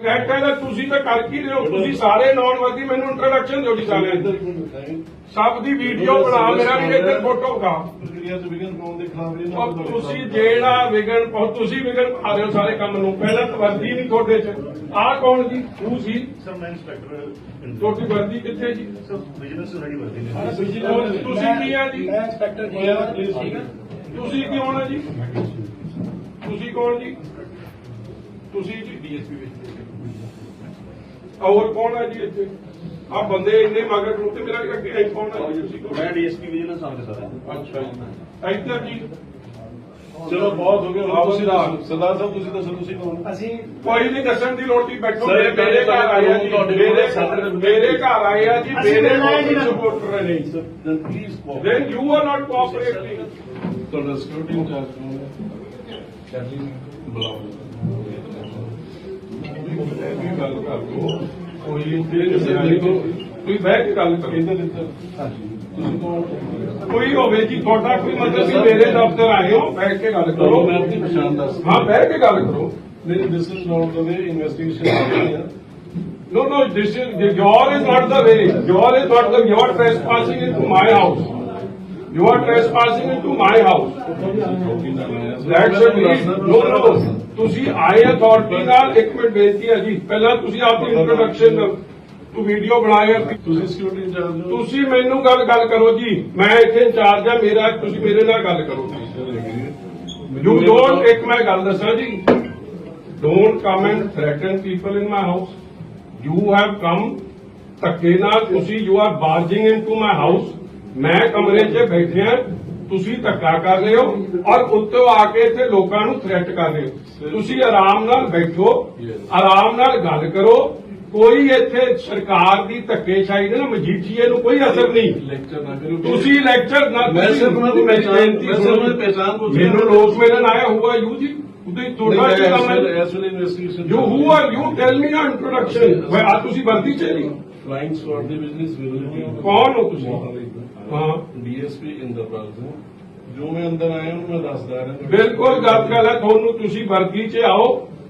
ਹੈ ਤਾਂ ਤੁਸੀਂ ਤਾਂ ਕਰ ਕੀ ਰਹੇ ਹੋ? ਤੁਸੀਂ ਸਾਰੇ ਨੌਨ ਵਰਦੀ ਮੈਨੂੰ ਇੰਟਰੋਡਕਸ਼ਨ ਦਿਓ ਜੀ ਸਾਰਿਆਂ ਸਭ ਦੀ ਵੀਡੀਓ ਬਣਾ ਮੇਰਾ ਵੀ ਇੱਧਰ ਫੋਟੋ ਕਾ ਪ੍ਰਕਿਰਿਆ ਚ ਵਿਗਨ ਪਾਉਣ ਦੇ ਖਿਲਾਫ ਇਹਨਾਂ ਔਰ ਤੁਸੀਂ ਜਿਹੜਾ ਵਿਗਨ ਪਾਓ ਤੁਸੀਂ ਵਿਗਨ ਪਾ ਰਹੇ ਹੋ ਸਾਰੇ ਕੰਮ ਨੂੰ। ਪਹਿਲਾਂ ਤਾਂ ਵਰਦੀ ਨਹੀਂ ਤੁਹਾਡੇ ਚ। ਆਹ ਕੌਣ ਜੀ? ਤੂੰ ਸੀ? ਸਰ ਮੈਂ ਇੰਸਪੈਕਟਰ ਤੁਹਾਡੀ ਵਰਦੀ ਕਿੱਥੇ ਜੀ? ਸਰ ਬਿਜ਼ਨਸ ਰੈਡੀ ਵਰਦੀ ਨੇ ਔਰ ਤੁਸੀਂ ਕੀ ਆ ਜੀ? ਮੈਂ ਇੰਸਪੈਕਟਰ ਜੀ ਹੋਇਆ ਪਲੀਜ਼ ਠੀਕ ਹੈ ਤੁਸੀਂ ਕੀ ਹੋਣਾ ਜੀ? ਤੁਸੀਂ ਕੌਣ ਜੀ? ਤੁਸੀਂ ਜੀ ਡੀਐਸਪੀ ਵਿੱਚ। ਹੋਰ ਕੌਣ ਹੈ ਜੀ ਇੱਥੇ? ਆ ਬੰਦੇ ਇੰਨੇ ਮਗਰ ਨੂੰ ਤੇ ਮੇਰਾ ਅੱਗੇ ਐ ਕੌਣ ਹੈ ਜੀ ਤੁਸੀਂ? ਕੌਣ ਮੈਂ ਡੀਐਸਪੀ ਆਫਿਸਰ ਹਾਂ ਅੱਛਾ ਜੀ। ਇੱਧਰ ਜੀ। ਚਲੋ ਬਹੁਤ ਹੋ ਗਿਆ। ਆਓ ਤੁਸੀਂ ਸਰਦਾਰ। ਦੱਸੋ ਸਰਦਾਰ ਸਾਹਿਬ ਤੁਸੀਂ ਦੱਸੋ ਤੁਸੀਂ ਕੌਣ? ਅਸੀਂ ਕੋਈ ਨਹੀਂ ਦੱਸਣ ਦੀ ਲੋੜ ਨਹੀਂ ਬੈਠੋ। Sir, ਮੇਰੇ ਮੇਰੇ ਘਰ ਆਏ ਆ ਜੀ। ਤੁਹਾਡੇ ਮੇਰੇ ਘਰ ਆਏ ਆ ਜੀ ਅਸੀਂ ਮੇਰੇ ਮਿਲਣਾ ਹੈ ਜੀ ਨਾ। ਸਪੋਰਟਰ ਨੇ sir then please then you are not cooperating ਤੁਹਾਡਾ ਸਿਕਿਉਰਿਟੀ ਇੰਚਾਰਜ ਕੌਣ ਹੈ? ਚੈਰਲੀ ਬੁਲਾਓ ਵੀ ਗੱਲ ਕਰ ਲਓ ਕੋਈ ਕੋਈ ਬਹਿ ਕੇ ਗੱਲ ਕਰੋ ਇੱਧਰ ਇੱਧਰ ਹਾਂਜੀ ਤੁਸੀਂ ਕੌਣ ਕੋਈ ਹੋਵੇ ਜੀ ਤੁਹਾਡਾ ਕੋਈ ਮਤਲਬ ਵੀ ਮੇਰੇ ਦਫ਼ਤਰ ਆਏ ਹੋ ਬੈਠ ਕੇ ਗੱਲ ਕਰੋ ਮੈਂ ਆਪਣੀ ਪਛਾਣ ਦੱਸ ਹਾਂ ਬਹਿ ਕੇ ਗੱਲ ਕਰੋ ਮੇਰੀ ਦਿਸ is not the way investigation ਹੋ ਰਹੀ ਹੈ No, no, this is, your is not the way. Your is not the, you are trespassing into my house. You are trespassing into my house. That's a need. No, no. ਤੁਸੀਂ ਆਏ authority ਨਾਲ ਇੱਕ minute ਬੇਨਤੀ ਹੈ ਜੀ ਪਹਿਲਾਂ ਤੁਸੀਂ ਆਪਣੀ ਇੰਟਰੋਡਕਸ਼ਨ ਤੂੰ ਵੀਡੀਓ ਬਣਾਇਆ ਤੁਸੀਂ ਸਿਕਿਉਰਿਟੀ ਇੰਚਾਰਜ ਹੋ ਤੁਸੀਂ ਮੈਨੂੰ ਗੱਲ ਗੱਲ ਕਰੋ ਜੀ ਮੈਂ ਇੱਥੇ ਇੰਚਾਰਜ ਆ ਮੇਰਾ ਤੁਸੀਂ ਮੇਰੇ ਨਾਲ ਗੱਲ ਕਰੋ ਯੂ ਡੋਨਟ ਇੱਕ ਮੈਂ ਗੱਲ ਦੱਸਾਂ ਜੀ don't come and threaten people in my house you have come ਧੱਕੇ ਨਾਲ ਤੁਸੀਂ you are barging into my house ਮੈਂ ਕਮਰੇ 'ਚ ਬੈਠਿਆ ਤੁਸੀਂ ਧੱਕਾ ਕਰ ਰਹੇ ਹੋ ਔਰ ਉੱਤੋਂ ਆ ਕੇ ਇੱਥੇ ਲੋਕਾਂ ਨੂੰ ਥ੍ਰੈਟ ਕਰ ਰਹੇ ਹੋ। ਤੁਸੀਂ ਆਰਾਮ ਨਾਲ ਬੈਠੋ ਆਰਾਮ ਨਾਲ ਗੱਲ ਕਰੋ ਕੋਈ ਇੱਥੇ ਸਰਕਾਰ ਦੀ ਧੱਕੇਸ਼ਾਹੀ ਦੇ ਨਾ ਮਜੀਠੀਏ ਨੂੰ ਕੋਈ ਅਸਰ ਨਹੀਂ। ਲੈਕਚਰ ਨਾ ਕਰੋ। ਤੁਸੀਂ ਲੈਕਚਰ ਨਾ ਮੈਂ ਸਿਰਫ ਉਹਨਾਂ ਦੀ ਬੇਨਤੀ ਮੈਂ ਸਿਰਫ। ਉਹਨਾਂ ਦੀ ਪਹਿਚਾਣ ਪੁੱਛ। ਮੈਨੂੰ ਲੋਕ ਮਿਲਣ ਆਇਆ ਹੁਆ ਯੂ ਜੀ? ਉਹਦੇ ਤੁਹਾਡਾ ਕੰਮ ਹੈ? As investigation you who are you tell me ਨਾ ਇੰਟਰੋਡਕਸ਼ਨ ਵੇ ਆ ਤੁਸੀਂ ਵਰਦੀ ਚ ਨਹੀਂ ਫਲਾਈਂਗ ਸਵਾਰਡ ਦੇ ਬਿਜ਼ਨਸ ਵਿਲ ਕੌਣ ਹੋ ਤੁਸੀਂ ਹਾਂ ਡੀਐਸਪੀ ਇੰਦਰਪਾਲ ਸਿੰਘ ਜੋ ਮੈਂ ਅੰਦਰ ਆਇਆ ਉਹਨੂੰ ਮੈਂ ਦੱਸਦਾ ਰਿਹਾ ਬਿਲਕੁਲ ਗੱਲ ਗੱਲ ਹੈ ਤੁਹਾਨੂੰ ਤੁਸੀਂ ਵਰਦੀ ਚ ਆਓ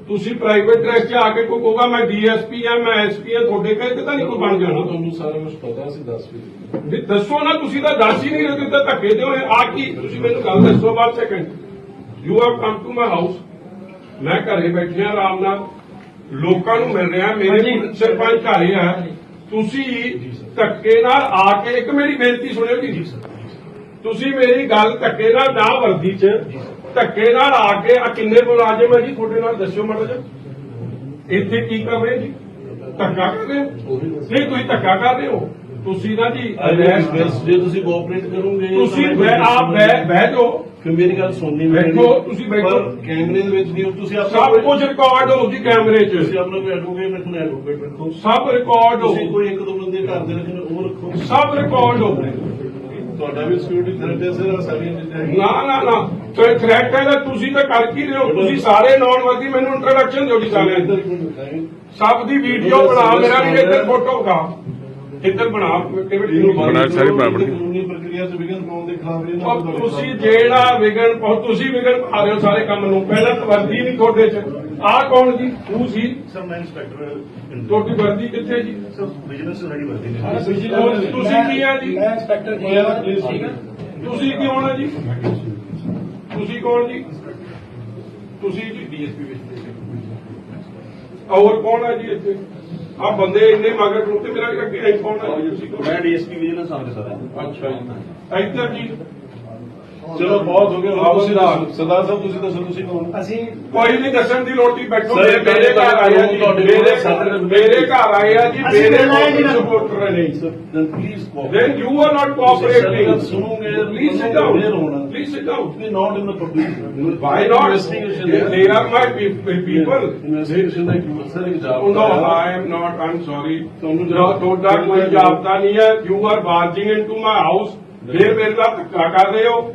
ਤੁਸੀਂ ਪ੍ਰਾਈਵੇਟ ਡਰੈਸ ਚ ਆ ਕੇ ਕੋਈ ਕਹੋਗਾ ਮੈਂ ਡੀਐਸਪੀ ਆ ਮੈਂ ਐਸਪੀ ਆ ਤੁਹਾਡੇ ਕਹੇ ਤਾਂ ਨਹੀਂ ਕੋਈ ਬਣ ਜਾਣਾ ਤੁਹਾਨੂੰ ਸਾਰਾ ਕੁਝ ਪਤਾ ਸੀ ਦੱਸ ਵੀ ਵੀ ਦੱਸੋ ਨਾ ਤੁਸੀਂ ਤਾਂ ਦੱਸ ਹੀ ਨਹੀਂ ਰਹੇ ਤੇ ਧੱਕੇ ਦਿਓ ਆ ਕੀ ਤੁਸੀਂ ਮੈਨੂੰ ਗੱਲ ਦੱਸੋ ਬਾਅਦ second you have come to my house ਮੈਂ ਘਰੇ ਬੈਠਿਆ ਆਰਾਮ ਨਾਲ ਲੋਕਾਂ ਨੂੰ ਮਿਲ ਰਿਹਾ ਮੇਰੇ ਸਰਪੰਚ ਘਰੇ ਆ ਤੁਸੀਂ ਧੱਕੇ ਨਾਲ ਆ ਕੇ ਇੱਕ ਮੇਰੀ ਬੇਨਤੀ ਸੁਣਿਓ ਜੀ। ਤੁਸੀਂ ਮੇਰੀ ਗੱਲ ਧੱਕੇ ਨਾਲ ਨਾ ਵਰਦੀ ਚ ਧੱਕੇ ਨਾਲ ਆ ਕੇ ਆ ਕਿੰਨੇ ਮੁਲਾਜ਼ਮ ਹੈ ਜੀ ਤੁਹਾਡੇ ਨਾਲ ਦੱਸਿਓ ਮਾੜਾ ਜਿਹਾ। ਇੱਥੇ ਕੀ ਕਰ ਰਹੇ ਜੀ? ਧੱਕਾ ਕਰ ਰਹੇ ਹੋ? ਨਹੀਂ ਤੁਸੀਂ ਧੱਕਾ ਕਰ ਰਹੇ ਹੋ। ਤੁਸੀਂ ਨਾ ਜੀ ਜੇ ਤੁਸੀਂ ਕੋਆਪਰੇਟ ਕਰੋਗੇ ਤੁਸੀਂ ਮੈਂ ਆਪ ਬਹਿ ਜਾਓ। ਫਿਰ ਮੇਰੀ ਗੱਲ ਸੁਣਨੀ ਬੈਠੋ, ਤੁਸੀਂ ਬੈਠੋ। ਕੈਮਰੇ ਦੇ ਵਿੱਚ ਨਹੀਂ ਹੋ ਤੁਸੀਂ ਸਭ ਆਪਣਾ ਕੁਝ ਰਿਕਾਰਡ ਹੋਊਗੀ ਕੈਮਰੇ 'ਚ। ਤੁਸੀਂ ਆਪਣਾ ਕੋਈ ਐਡਵੋਕੇਟ ਰੱਖਣਾ ਐਡਵੋਕੇਟ ਰੱਖੋ। ਸਭ ਰਿਕਾਰਡ ਤੁਸੀਂ ਹੋਊ ਕੋਈ ਇੱਕ ਦੋ ਬੰਦੇ ਘਰ ਦੇ ਰੱਖਣੇ ਉਹ ਰੱਖੋ। ਸਭ ਰਿਕਾਰਡ ਹੋਊ ਤੁਹਾਡਾ ਵੀ ਸਿਕਿਉਰਿਟੀ ਥ੍ਰੈਟ ਹੈ ਸਰ ਸਾਰੀਆਂ ਚੀਜ਼ਾਂ ਹੈਗੀਆਂ। ਨਾ ਨਾ ਨਾ। ਤੇ ਥ੍ਰੈਟ ਹੈ ਤਾਂ ਤੁਸੀਂ ਤਾਂ ਕਰ ਕੀ ਰਹੇ ਹੋ? ਤੁਸੀਂ ਸਾਰੇ ਨੌਨ ਵਰਦੀ ਮੈਨੂੰ ਇੰਟਰੋਡਕਸ਼ਨ ਦਿਓ ਜੀ ਸਾਰਿਆਂ ਦੀ ਇੱਧਰ ਇੱਕ ਮਿੰਟ ਦਿਖਾਏਂ। ਸਭ ਦੀ ਵੀਡੀਓ ਬਣਾ ਮੇਰਾ ਵੀ ਇੱਧਰ ਫੋਟੋ ਕਾ ਇੱਧਰ ਬਣਾ ਕਿਵੇਂ ਬਣਾ ਸਾਰੀ ਬਣਾ ਬਣਾ। ਪ੍ਰਕਿਰਿਆ ਚ ਵਿਗਨ ਪਾਉਣ ਦੇ ਖਿਲਾਫ ਇਹਨਾਂ ਔਰ ਤੁਸੀਂ ਜਿਹੜਾ ਵਿਗਨ ਪਾਓ ਤੁਸੀਂ ਵਿਗਨ ਪਾ ਰਹੇ ਹੋ ਸਾਰੇ ਕੰਮ ਨੂੰ। ਪਹਿਲਾਂ ਤਾਂ ਵਰਦੀ ਨਹੀਂ ਤੁਹਾਡੇ ਚ। ਆਹ ਕੌਣ ਜੀ? ਤੂੰ ਸੀ? ਸਰ ਮੈਂ ਇੰਸਪੈਕਟਰ ਤੁਹਾਡੀ ਵਰਦੀ ਕਿੱਥੇ ਜੀ? ਸਰ ਬਿਜ਼ਨਸ ਰੈਡੀ ਵਰਦੀ ਨੇ ਔਰ ਤੁਸੀਂ ਕੀ ਆ ਜੀ? ਮੈਂ ਇੰਸਪੈਕਟਰ ਜੀ ਹੋਇਆ ਪਲੀਜ਼ ਠੀਕ ਹੈ ਤੁਸੀਂ ਕੀ ਹੋਣਾ ਜੀ? ਤੁਸੀਂ ਕੌਣ ਜੀ? ਤੁਸੀਂ ਜੀ? ਡੀਐਸਪੀ ਵਿੱਚ ਹੋਰ ਕੌਣ ਹੈ ਜੀ ਇੱਥੇ? ਆ ਬੰਦੇ ਇੰਨੇ ਮਗਰ ਤੇ ਮੇਰਾ ਅੱਗੇ ਕੌਣ ਮੈਂ ਡੀਐਸਪੀ ਵਿਜੀਲੈਂਸ ਆਫਿਸਰ ਹਾਂ। ਅੱਛਾ ਜੀ। ਇੱਧਰ ਜੀ ਚਲੋ ਬਹੁਤ ਹੋ ਗਿਆ। ਆਓ ਤੁਸੀਂ ਸਰਦਾਰ। ਸਾਹਿਬ ਤੁਸੀਂ ਦੱਸੋ ਤੁਸੀਂ ਕੌਣ? ਅਸੀਂ ਕੋਈ ਨਹੀਂ ਦੱਸਣ ਦੀ ਲੋੜ ਨਹੀਂ ਬੈਠੋ। ਮੇਰੇ ਘਰ ਆਏ ਆ ਜੀ। ਮੇਰੇ ਮੇਰੇ ਘਰ ਆਏ ਆ ਜੀ ਮੇਰੇ ਨਾ। ਸਪੋਰਟਰ ਨੇ then please then you are not cooperating ਸੁਣੋਗੇ please sit down please sit down we not in the public why not? Investigation pe- pe- people. Investigation ਦਾ ਇੱਕ ਸਰ ਇੱਕ ਜਵਾਬ no, I am not, I'm sorry. ਤੁਹਾਨੂੰ ਤੁਹਾਡਾ ਕੋਈ ਜਾਬਤਾ ਨਹੀਂ ਹੈ। You are barging into my house ਫਿਰ ਮੇਰੇ ਨਾਲ ਧੱਕਾ ਕਰ ਰਹੇ ਹੋ।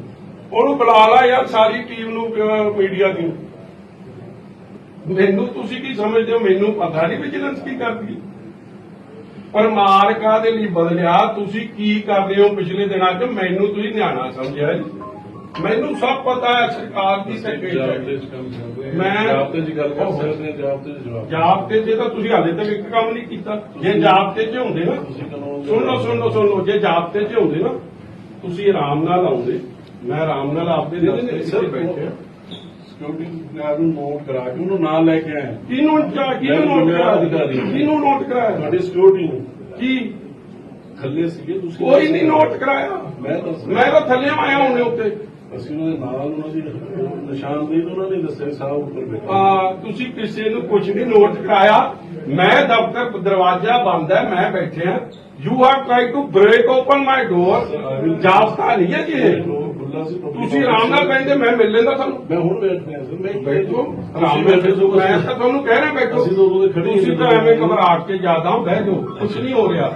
ਉਹਨੂੰ ਬੁਲਾ ਲਾ ਯਾਰ ਸਾਰੀ ਟੀਮ ਨੂੰ ਮੀਡੀਆ ਦੀ। ਮੈਨੂੰ ਤੁਸੀਂ ਕੀ ਸਮਝਦੇ ਹੋ? ਮੈਨੂੰ ਪਤਾ ਨਹੀਂ ਵਿਜੀਲੈਂਸ ਕੀ ਕਰਦੀ। ਪਰ ਮਾਰ ਕਾਹਦੇ ਲਈ ਬਦਲਿਆ? ਤੁਸੀਂ ਕੀ ਕਰਦੇ ਹੋ ਪਿਛਲੇ ਦਿਨਾਂ 'ਚ? ਮੈਨੂੰ ਤੁਸੀਂ ਨਿਆਣਾ ਸਮਝਿਆ ਜੀ। ਮੈਨੂੰ ਸਭ ਪਤਾ ਹੈ ਸਰਕਾਰ ਦੀ ਸੈਕਟਰੀ ਮੈਂ- ਗੱਲ ਕਰ ਸਕਦੇ ਜਾਬਤੇ 'ਚ ਤਾਂ ਤੁਸੀਂ ਹਾਲੇ ਤੱਕ ਇੱਕ ਕੰਮ ਨਹੀਂ ਕੀਤਾ। ਜੇ ਜਾਬਤੇ 'ਚ ਹੁੰਦੇ ਨਾ ਸੁਣ ਲਓ ਸੁਣ ਲਓ ਸੁਣ ਲਓ। ਜੇ ਜਾਬਤੇ 'ਚ ਹੁੰਦੇ ਨਾ ਤੁਸੀਂ ਆਰਾਮ ਨਾਲ ਆਉਂਦੇ। ਮੈਂ ਆਰਾਮ ਨਾਲ ਆਪਦੇ ਦਫ਼ਤਰ 'ਚ ਬੈਠੇ ਸਿਕਿਉਰਿਟੀ ਗਾਰਡ ਨੂੰ ਨੋਟ ਕਰਾ ਕੇ ਉਹਨੂੰ ਨਾਲ ਲੈ ਕੇ ਆਇਆ। ਕਿਹਨੂੰ ਚਾ ਕਿਹਨੂੰ ਨੋਟ ਕਰਾ ਅਧਿਕਾਰੀ। ਕਿਹਨੂੰ ਨੋਟ ਕਰਾਇਆ? ਤੁਹਾਡੀ ਸਿਕਿਉਰਿਟੀ ਨੂੰ। ਕੀ? ਥੱਲੇ ਸੀਗੇ ਤੁਸੀਂ ਕੋਈ ਨਹੀਂ ਨੋਟ ਕਰਾਇਆ। ਮੈਂ ਤਾਂ ਥੱਲੇ ਆਇਆ ਹੁੰਨੇ ਉੱਤੇ। ਅਸੀਂ ਉਹਨਾਂ ਦੇ ਨਾਲ ਉਹਨਾਂ ਦੀ ਨਿਸ਼ਾਨਦੇਹੀ ਤੋਂ ਉਹਨਾਂ ਨੇ ਦੱਸਿਆ ਸਾਹਿਬ ਉੱਪਰ ਬੈਠੇ। ਆ ਤੁਸੀਂ ਕਿਸੇ ਨੂੰ ਕੁਝ ਨਹੀਂ ਨੋਟ ਕਰਾਇਆ। ਮੈਂ ਦਫ਼ਤਰ ਦਰਵਾਜ਼ਾ ਬੰਦ ਹੈ ਮੈਂ ਬੈਠਿਆ। You have try to break open my door ਜਾਬਤਾ ਨਹੀਂ ਹੈ ਜੀ ਖੁੱਲਾ ਸੀ ਤੁਸੀਂ ਆਰਾਮ ਨਾਲ ਬੈਠੇ ਮੈਂ ਮਿਲ ਲੈਂਦਾ ਤੁਹਾਨੂੰ। ਮੈਂ ਹੁਣ ਬੈਠ ਰਿਹਾ ਸਰ ਮੈਂ ਬੈਠੋ ਆਰਾਮ ਬੈਠੇ ਨਾਲ ਸੋ ਮੈਂ ਤਾਂ ਤੁਹਾਨੂੰ ਕਹਿ ਰਿਹਾ ਬੈਠੋ। ਅਸੀਂ ਤਾਂ ਉਦੋਂ ਦੇ ਖੜੇ ਹੀ ਤੁਸੀਂ ਤਾਂ। ਐਵੇਂ ਘਬਰਾਹਟ ਕੇ ਜ਼ਿਆਦਾ ਬਹਿ ਜਾਓ। ਕੁਝ ਨਹੀਂ ਹੋ ਰਿਹਾ।